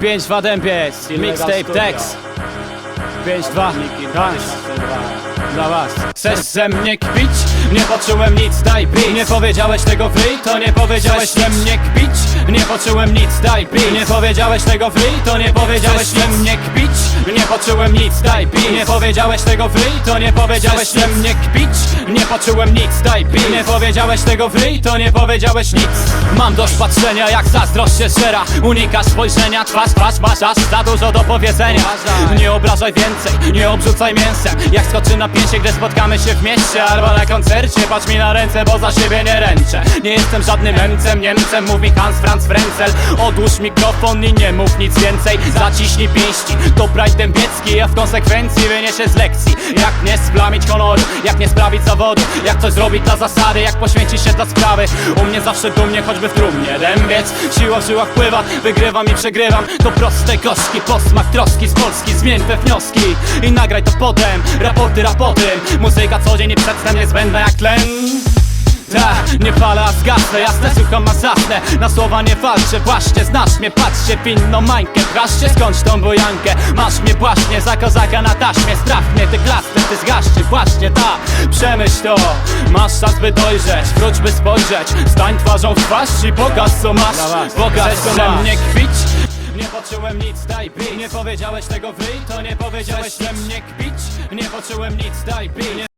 5 w dębie, mixtape Dex 5-2, tak, dla was. Chcesz ze mnie kpić? Nie poczułem nic, daj bić Nie powiedziałeś tego wyj, to nie powiedziałeś ze mnie kpić. Nie poczułem nic, daj bić Nie powiedziałeś tego wyj, to nie powiedziałeś ze mnie kpić. Nie poczułem nic, daj bić Nie powiedziałeś tego wyj, to nie powiedziałeś ze mnie kpić. Nie poczułem nic, daj bić Nie powiedziałeś tego wyj, to nie powiedziałeś nic. Mam dość patrzenia jak zazdrość się żera Unikasz spojrzenia, twarz, twarz, masz aż za dużo do powiedzenia. Nie obrażaj więcej, nie obrzucaj mięsem. Jak skoczy na pięcie, gdy spotkamy się w mieście Albo na koncercie, patrz mi na ręce, bo za siebie nie ręczę. Nie jestem żadnym Niemcem, Niemcem, mówi Hans Franz Frenzel. Odłóż mikrofon i nie mów nic więcej. Zaciśnij pięści, to Pride Dębiecki A w konsekwencji wyniesie z lekcji. Jak nie splamić honoru, jak nie sprawić zawodu Jak coś zrobić dla zasady, jak poświęcić się dla sprawy. U mnie zawsze dumnie, choćby w trumnie. Dębiec, siła w żyłach pływa Wygrywam i przegrywam, to proste gorzki Posmak troski z Polski, zmień te wnioski I nagraj to potem, raporty rapotem Muzyka co dzień i przedtem jak tlen. Ta, nie palę, a zgasnę, jasne, słucham, a zasnę. Na słowa nie walczę, właśnie, znasz mnie Patrzcie, winną mańkę, praszcie, skończ tą bojankę Masz mnie właśnie, za kozaka na taśmie. Strach mnie, ty klasny, ty zgaszczy, właśnie ta. Przemyśl to, masz czas by dojrzeć Wróć by spojrzeć, stań twarzą w twarz I pokaż co masz, pokaż co ze mnie kpić. Nie poczułem nic, daj bić Nie powiedziałeś tego wyj, to nie powiedziałeś ze mnie kpić. Nie poczułem nic, daj bić